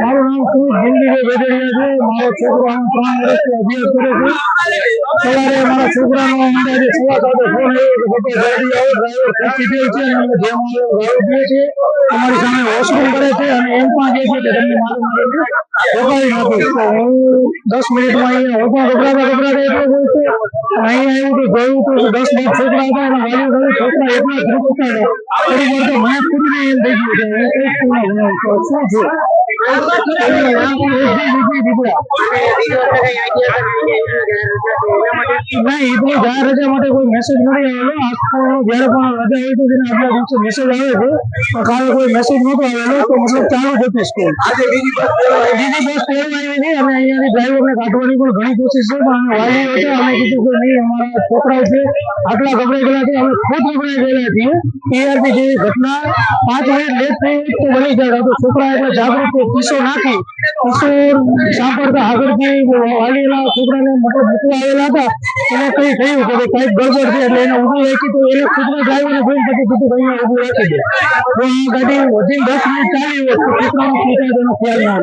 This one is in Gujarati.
મારું નામ સુમિત જિંદગી વેદડિયા છે. મારો છોકરો આમ ત્રણ વર્ષથી અભ્યાસ કરે છે. સવારે મારા છોકરાનો આજે સવા સાથે ફોન આવ્યો કે જલ્દી આવો, ડ્રાઈવર ખૂટી ગયો છે અને જે આવ્યો ગાળો પીએ છે, અમારી સામે વોશરૂમ કરે છે અને એમ પણ કહે છે કે તમને મારું મારું હું દસ મિનિટમાં અહીંયા હું પણ ગભરાતા ગભરાતા અહીંયા આવ્યું તો દસ બાર છોકરા હતા અને વાલી વાલી છોકરા એટલા મને એનું નામ એસજી બીજી દીપડા ના એ તો જાહેર રજા માટે કોઈ મેસેજ નથી આવેલો આખો જ્યારે પણ રજા હોય તો તેના આગલા દિવસે મેસેજ આવે છે પણ કાલે કોઈ મેસેજ નહોતો આવેલો તો મતલબ ચાલુ જ હતી સ્કૂલ બીજી બસ તેલમાં આવી નહીં અમે અહીંયાથી ડ્રાઈવરને કાઢવાની પણ ઘણી કોશિશ છે પણ અમે વાલીઓ હતા અમે કીધું કે નહીં અમારા છોકરાઓ છે આટલા ગભરાઈ ગયેલા છે અમે ખુદ ગભરાઈ ગયેલા છીએ ટીઆરપી જેવી ઘટના પાંચ મિનિટ લેટ થઈ તો બની જાય તો છોકરા એટલે જાગૃત તો કિસ્સો નાખી કિસ્સો સાંભળતા આગળથી વાલીના છોકરાને મતલબ મૂકવા આવેલા હતા. એને કઈ થયું કે કંઈક ગડબડ છે એટલે એને ઊભું રાખી તો એને ખુદને ડ્રાઈવરને ફોન પછી કીધું ભાઈ ઊભું રાખી દે. તો આ ગાડી વધીને દસ મિનિટ ચાલી હોત. તો છોકરાનો ખ્યાલ ના